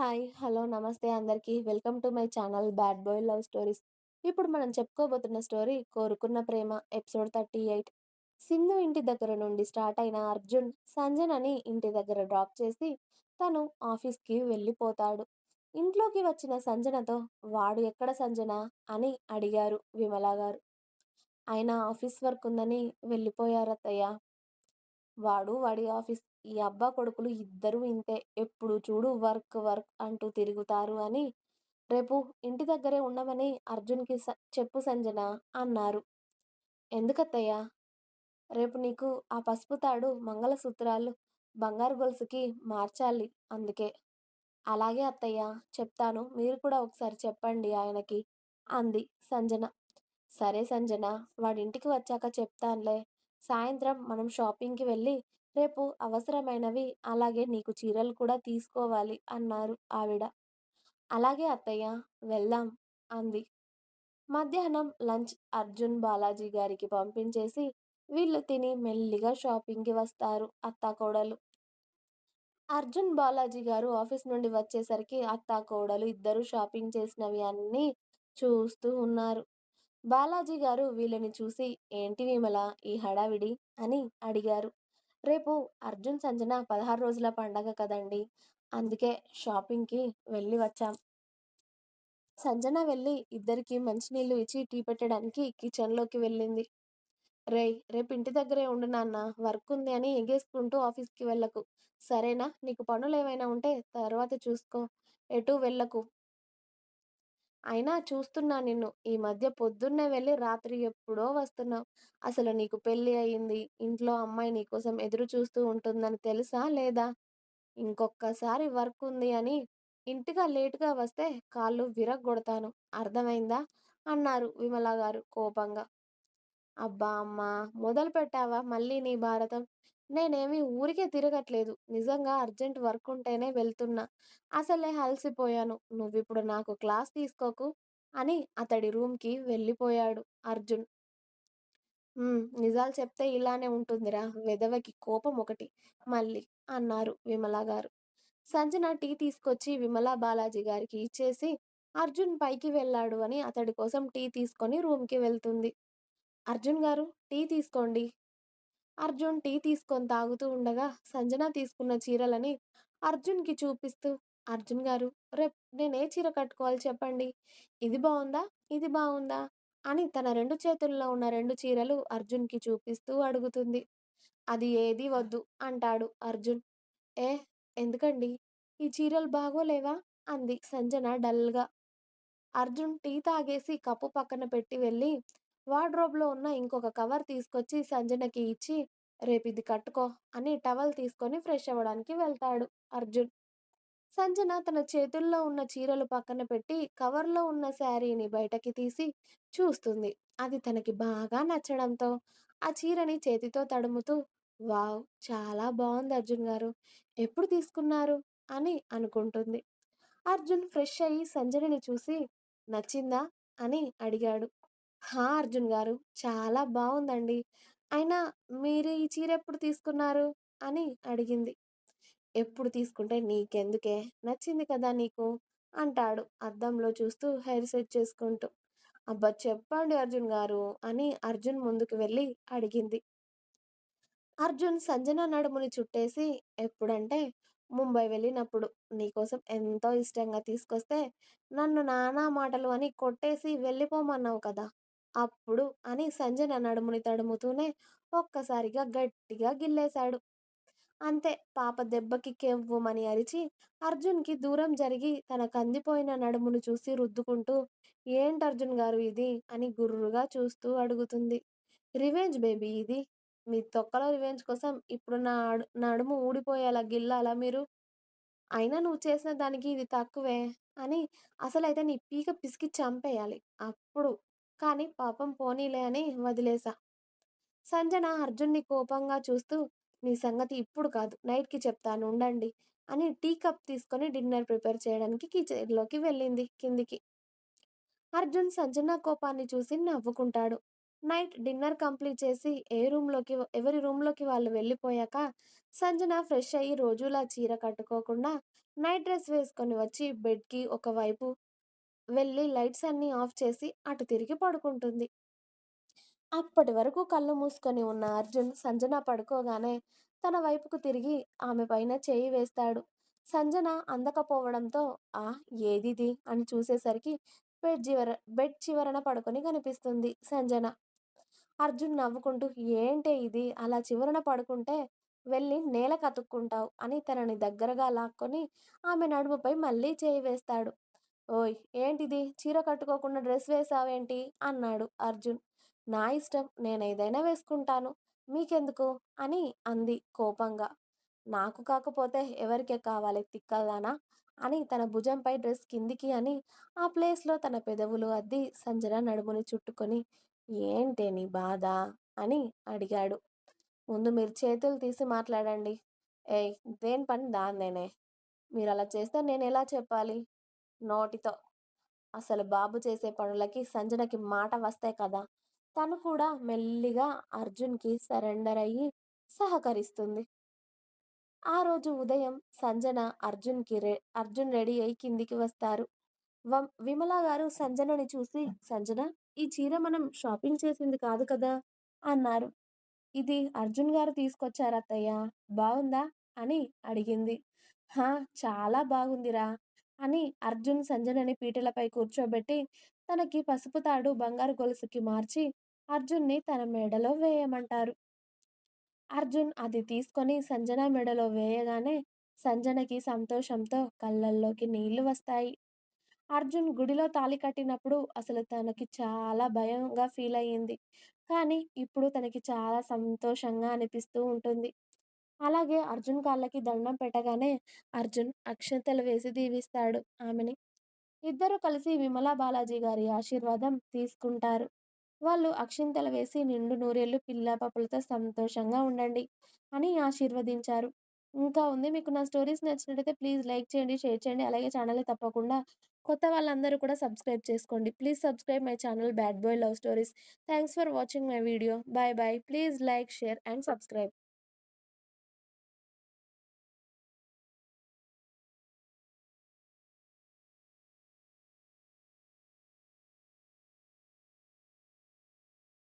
Hi! Hello! నమస్తే అందరికీ. Welcome to my channel 'bad boy love stories'. ఇప్పుడు మనం చెప్పుకోబోతున్న స్టోరీ 'కోరుకున్న ప్రేమ' ఎపిసోడ్ 38. సింధు ఇంటి దగ్గర నుండి స్టార్ట్ అయిన అర్జున్ సంజనని ఇంటి దగ్గర డ్రాప్ చేసి తను ఆఫీస్‌కి వెళ్ళిపోతాడు. ఇంట్లోకి వచ్చిన సంజనతో వాడు ఎక్కడ సంజన అని అడిగారు విమల గారు. ఆయన ఆఫీస్ వర్క్ ఉందని వెళ్ళిపోయారత్తయ్య. వాడు వాడి ఆఫీస్. ఈ అబ్బా కొడుకులు ఇద్దరూ ఇంతే. ఎప్పుడు చూడు వర్క్ వర్క్ అంటూ తిరుగుతారు అని రేపు ఇంటి దగ్గరే ఉండమని అర్జున్‌కి స చెప్పు సంజన అన్నారు. ఎందుకత్తయ్య? రేపు నీకు ఆ పసుపు తాడు, మంగళసూత్రాలు, బంగారు గొలుసుకి మార్చాలి అందుకే. అలాగే అత్తయ్య చెప్తాను. మీరు కూడా ఒకసారి చెప్పండి ఆయనకి అంది సంజన. సరే సంజన వాడింటికి వచ్చాక చెప్తానులే సాయంత్రం మనం షాపింగ్‌కి వెళ్ళి రేపు అవసరమైనవి అలాగే నీకు చీరలు కూడా తీసుకోవాలి అన్నారు ఆవిడ. అలాగే అత్తయ్య వెళ్దాం అంది. మధ్యాహ్నం లంచ్ అర్జున్ బాలాజీ గారికి పంపించేసి వీళ్ళు తిని మెల్లిగా షాపింగ్‌కి వస్తారు అత్తాకోడలు. అర్జున్ బాలాజీ గారు ఆఫీస్ నుండి వచ్చేసరికి అత్తాకోడలు ఇద్దరూ షాపింగ్ చేసినవి అన్నీ చూస్తూ ఉన్నారు. బాలాజీ గారు వీళ్ళని చూసి ఏంటి విమల ఈ హడావిడి అని అడిగారు. రేపు అర్జున్ సంజన పదహారు రోజుల పండగ కదండీ! అందుకే షాపింగ్‌కి వెళ్ళి వచ్చాం. సంజన వెళ్ళి ఇద్దరికి మంచినీళ్ళు ఇచ్చి టీ పెట్టడానికి కిచెన్‌లోకి వెళ్ళింది. రేయ్ రేపు ఇంటి దగ్గరే ఉండు నాన్న వర్క్ ఉంది అని ఎగేసుకుంటూ ఆఫీస్‌కి వెళ్ళకు. సరేనా? నీకు పనులు ఏమైనా ఉంటే తర్వాత చూసుకో. ఎటూ వెళ్ళకు. అయినా చూస్తున్నా నిన్ను. ఈ మధ్య పొద్దున్నే వెళ్ళి రాత్రి ఎప్పుడో వస్తున్నావు అసలు నీకు పెళ్ళి అయింది. ఇంట్లో అమ్మాయి నీకోసం ఎదురు చూస్తూ ఉంటుందని తెలుసా లేదా? ఇంకొక్కసారి వర్క్ ఉంది అని ఇంటిగా లేటుగా వస్తే కాళ్ళు విరగ్గొడతాను. అర్థమైందా? అన్నారు విమల గారు కోపంగా. అబ్బా అమ్మా! మొదలు పెట్టావా మళ్ళీ నీ భారతం. నేనేమి ఊరికే తిరగట్లేదు. నిజంగా అర్జెంట్ వర్క్ ఉంటేనే వెళ్తున్నా. అసలే అలసిపోయాను. నువ్విప్పుడు నాకు క్లాస్ తీసుకోకు అని అతడి రూమ్‌కి వెళ్ళిపోయాడు అర్జున్. నిజాలు చెప్తే ఇలానే ఉంటుందిరా వెదవకి కోపం ఒకటి మళ్ళీ అన్నారు విమల గారు. సంజన టీ తీసుకొచ్చి విమల బాలాజీ గారికి ఇచ్చేసి అర్జున్ పైకి వెళ్ళాడు అని అతడి కోసం టీ తీసుకొని రూమ్‌కి వెళ్తుంది. అర్జున్ గారు టీ తీసుకోండి. అర్జున్ టీ తీసుకొని తాగుతూ ఉండగా సంజన తీసుకున్న చీరలని అర్జున్‌కి చూపిస్తూ అర్జున్ గారు రేపు నేనే చీర కట్టుకోవాలి చెప్పండి. ఇది బాగుందా ఇది బాగుందా అని తన రెండు చేతుల్లో ఉన్న రెండు చీరలు అర్జున్‌కి చూపిస్తూ అడుగుతుంది. అది ఏది వద్దు అంటాడు అర్జున్. ఏ ఎందుకండి? ఈ చీరలు బాగోలేవా? అంది సంజన డల్‌గా. అర్జున్ టీ తాగేసి కప్పు పక్కన పెట్టి వెళ్ళి వార్డ్రోబ్‌లో ఉన్న ఇంకొక కవర్ తీసుకొచ్చి సంజనకి ఇచ్చి రేపిది కట్టుకో అని టవల్ తీసుకొని ఫ్రెష్ అవ్వడానికి వెళ్తాడు అర్జున్. సంజన తన చేతుల్లో ఉన్న చీరలు పక్కన పెట్టి కవర్‌లో ఉన్న శారీని బయటకి తీసి చూస్తుంది. అది తనకి బాగా నచ్చడంతో ఆ చీరని చేతితో తడుముతూ వావ్! చాలా బాగుంది అర్జున్ గారు. ఎప్పుడు తీసుకున్నారు? అని అనుకుంటుంది. అర్జున్ ఫ్రెష్ అయ్యి సంజనని చూసి నచ్చిందా? అని అడిగాడు. హా! అర్జున్ గారు చాలా బావుందండి. అయినా మీరు ఈ చీర ఎప్పుడు తీసుకున్నారు? అని అడిగింది. ఎప్పుడు తీసుకుంటే నీకెందుకే? నచ్చింది కదా నీకు అంటాడు అద్దంలో చూస్తూ హెయిర్ సెట్ చేసుకుంటూ. అబ్బా చెప్పండి అర్జున్ గారు అని అర్జున్ ముందుకు వెళ్ళి అడిగింది. అర్జున్ సంజన నడుముని చుట్టేసి ఎప్పుడంటే ముంబై వెళ్ళినప్పుడు నీకోసం ఎంతో ఇష్టంగా తీసుకొస్తే నన్ను నానా మాటలు అని కొట్టేసి వెళ్ళిపోమన్నావు కదా! అప్పుడు అని సంజన నడుముని తడుముతూనే ఒక్కసారిగా గట్టిగా గిల్లేశాడు. అంతే పాప దెబ్బకి కెవ్వుమని అరిచి అర్జున్‌కి దూరం జరిగి తన కందిపోయిన నడుమును చూసి రుద్దుకుంటూ ఏంటి అర్జున్ గారు ఇది? అని గుర్రుగా చూస్తూ అడుగుతుంది. రివెంజ్ బేబీ ఇది. మీ తొక్కలో రివెంజ్ కోసం ఇప్పుడు నా నడుము ఊడిపోయేలా గిల్లాలా మీరు? అయినా నువ్వు చేసిన దానికి ఇది తక్కువే అని అసలైతే నీ పీక పిసికి చంపేయాలి. అప్పుడు కానీ పాపం పోనీలే అని వదిలేశా. సంజన అర్జున్‌ని కోపంగా చూస్తూ మీ సంగతి ఇప్పుడు కాదు నైట్‌కి చెప్తాను ఉండండి అని టీ కప్ తీసుకొని డిన్నర్ ప్రిపేర్ చేయడానికి కిచెన్‌లోకి వెళ్ళింది కిందికి. అర్జున్ సంజన కోపాన్ని చూసి నవ్వుకుంటాడు. నైట్ డిన్నర్ కంప్లీట్ చేసి ఏ రూమ్‌లోకి ఎవరి రూమ్‌లోకి వాళ్ళు వెళ్ళిపోయాక, సంజన ఫ్రెష్ అయ్యి రోజులా చీర కట్టుకోకుండా నైట్ డ్రెస్ వేసుకొని వచ్చి బెడ్‌కి ఒకవైపు వెళ్ళి లైట్స్ అన్నీ ఆఫ్ చేసి అటు తిరిగి పడుకుంటుంది. అప్పటి వరకు కళ్ళు మూసుకొని ఉన్న అర్జున్ సంజన పడుకోగానే తన వైపుకు తిరిగి ఆమె పైన చేయి వేస్తాడు. సంజన అందకపోవడంతో ఆ ఏదిది అని చూసేసరికి బెడ్ చివర బెడ్ చివరన పడుకొని కనిపిస్తుంది సంజన. అర్జున్ నవ్వుకుంటూ ఏంటే ఇది అలా చివరన పడుకుంటే వెళ్ళి నేల కతుక్కుంటావు అని తనని దగ్గరగా లాక్కొని ఆమె నడుముపై మళ్ళీ చేయి వేస్తాడు. ఓయ్ ఏంటిది చీర కట్టుకోకుండా డ్రెస్ వేసావేంటి అన్నాడు అర్జున్. నా ఇష్టం నేనేదైనా వేసుకుంటాను మీకెందుకు అని అంది కోపంగా. నాకు కాకపోతే ఎవరికే కావాలి తిక్కదానా అని తన భుజంపై డ్రెస్ కిందికి అని ఆ ప్లేస్లో తన పెదవులు అద్ది సంజన నడుముని చుట్టుకొని ఏంటే నీ బాధ అని అడిగాడు. ముందు మీరు చేతులు తీసి మాట్లాడండి. ఏయ్ దేని పని దాన్నేనే మీరు అలా చేస్తే నేను ఎలా చెప్పాలి? నోటితో. అసలు బాబు చేసే పనులకి సంజనకి మాట వస్తే కదా! తను కూడా మెల్లిగా అర్జున్‌కి సరెండర్ అయ్యి సహకరిస్తుంది. ఆ రోజు ఉదయం సంజన అర్జున్‌కి రె అర్జున్ రెడీ అయి కిందికి వస్తారు. వం విమల గారు సంజనని చూసి సంజన ఈ చీర మనం షాపింగ్ చేసింది కాదు కదా! అన్నారు. ఇది అర్జున్ గారు తీసుకొచ్చారత్తయ్య. బాగుందా అని అడిగింది. హా! చాలా బాగుందిరా! అని అర్జున్ సంజనని పీటలపై కూర్చోబెట్టి తనకి పసుపు తాడు బంగారు గొలుసుకి మార్చి అర్జున్‌ని తన మెడలో వేయమంటారు. అర్జున్ అది తీసుకొని సంజన మెడలో వేయగానే సంజనకి సంతోషంతో కళ్ళల్లోకి నీళ్ళు వస్తాయి. అర్జున్ గుడిలో తాళి కట్టినప్పుడు అసలు తనకి చాలా భయంగా ఫీల్ అయ్యింది. కానీ ఇప్పుడు తనకి చాలా సంతోషంగా అనిపిస్తూ ఉంటుంది. అలాగే అర్జున్ కాళ్ళకి దండం పెట్టగానే అర్జున్ అక్షంతలు వేసి దీవిస్తాడు ఆమెని. ఇద్దరూ కలిసి విమలా బాలాజీ గారి ఆశీర్వాదం తీసుకుంటారు. వాళ్ళు అక్షింతలు వేసి నిండు నూరేళ్ళు పిల్లా పప్పులతో సంతోషంగా ఉండండి అని ఆశీర్వదించారు. ఇంకా ఉంది. మీకు నా స్టోరీస్ నచ్చినట్టయితే ప్లీజ్ లైక్ చేయండి, షేర్ చేయండి. అలాగే ఛానల్‌ని తప్పకుండా కొత్త వాళ్ళందరూ కూడా సబ్స్క్రైబ్ చేసుకోండి. Please subscribe my channel bad boy love stories. Thanks for watching my video. Bye bye please like, share and subscribe.